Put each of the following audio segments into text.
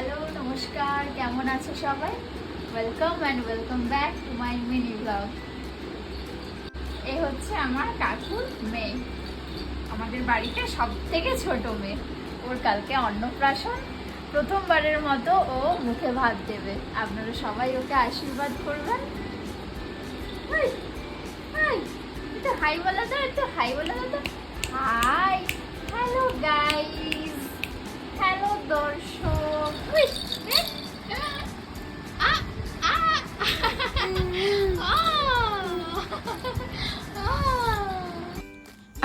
Hello, নমস্কার, কেমন আছো সবাই? Welcome and welcome back to my mini blog এ হচ্ছে আমার কাকুর মেয়ে। আমাদের বাড়িতে সব থেকে ছোট মেয়ে। ওর কালকে অন্নপ্রাশন। প্রথমবারের মতো ও মুখে ভাত দেবে। আপনারা সবাই ওকে আশীর্বাদ করবেন। হাই বলা তো একটু হাই বলা তো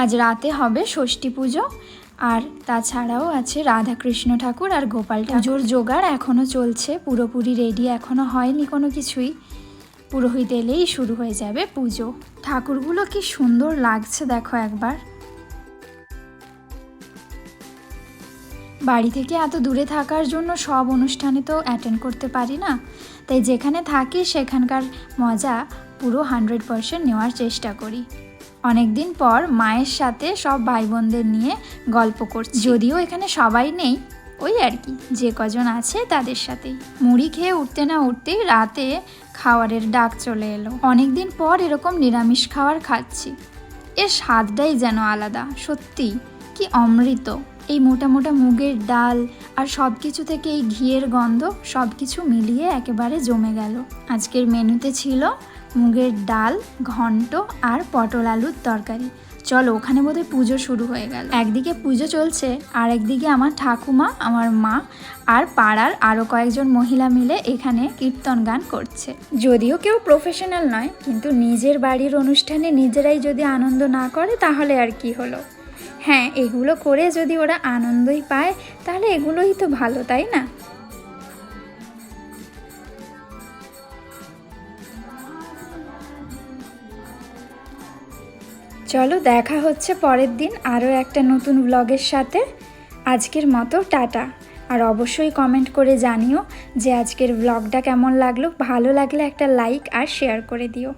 আজ রাতে হবে ষষ্ঠী পুজো, আর তাছাড়াও আছে রাধাকৃষ্ণ ঠাকুর আর গোপাল ঠাকুর। জোগাড় এখনও চলছে, পুরোপুরি রেডি এখনও হয়নি কোনো কিছুই। পুরোহিত এলেই শুরু হয়ে যাবে পুজো। ঠাকুরগুলো কি সুন্দর লাগছে দেখো একবার। বাড়ি থেকে এত দূরে থাকার জন্য সব অনুষ্ঠানে তো অ্যাটেন্ড করতে পারি না। তাই যেখানে থাকি সেখানকার মজা পুরো হান্ড্রেড পারসেন্ট নেওয়ার চেষ্টা করি। অনেকদিন পর মায়ের সাথে সব ভাই বোনদের নিয়ে গল্প করছি। যদিও এখানে সবাই নেই, ওই আর কি। যে কজন আছে তাদের সাথেই। মুড়ি খেয়ে উঠতে না উঠতেই রাতে খাওয়ারের ডাক চলে এলো। অনেকদিন পর এরকম নিরামিষ খাবার খাচ্ছি। এর স্বাদটাই যেন আলাদা, সত্যি। কি অমৃত। এই মোটা মোটা মুগের ডাল আর সব কিছু থেকে এই ঘিয়ের গন্ধ সব কিছু মিলিয়ে একেবারে জমে গেল। আজকের মেনুতে ছিল মুগের ডাল, ঘন্ট আর পটল আলুর তরকারি। চলো, ওখানে বোধহয় পুজো শুরু হয়ে গেল। একদিকে পুজো চলছে, আর একদিকে আমার ঠাকুমা, আমার মা আর পাড়ার আরও কয়েকজন মহিলা মিলে এখানে কীর্তন গান করছে। যদিও কেউ প্রফেশনাল নয়, কিন্তু নিজের বাড়ির অনুষ্ঠানে নিজেরাই যদি আনন্দ না করে, তাহলে আর কি হলো? হ্যাঁ এগুলো করে যদি ওরা আনন্দই পায়, তাহলে এগুলোই তো ভালো, তাই না? চলো দেখা হচ্ছে পরের দিন আরও একটা নতুন ব্লগের সাথে। আজকের মতো টাটা। আর অবশ্যই কমেন্ট করে জানিও যে আজকের ব্লগটা কেমন লাগল। ভালো লাগলে একটা লাইক আর শেয়ার করে দিও।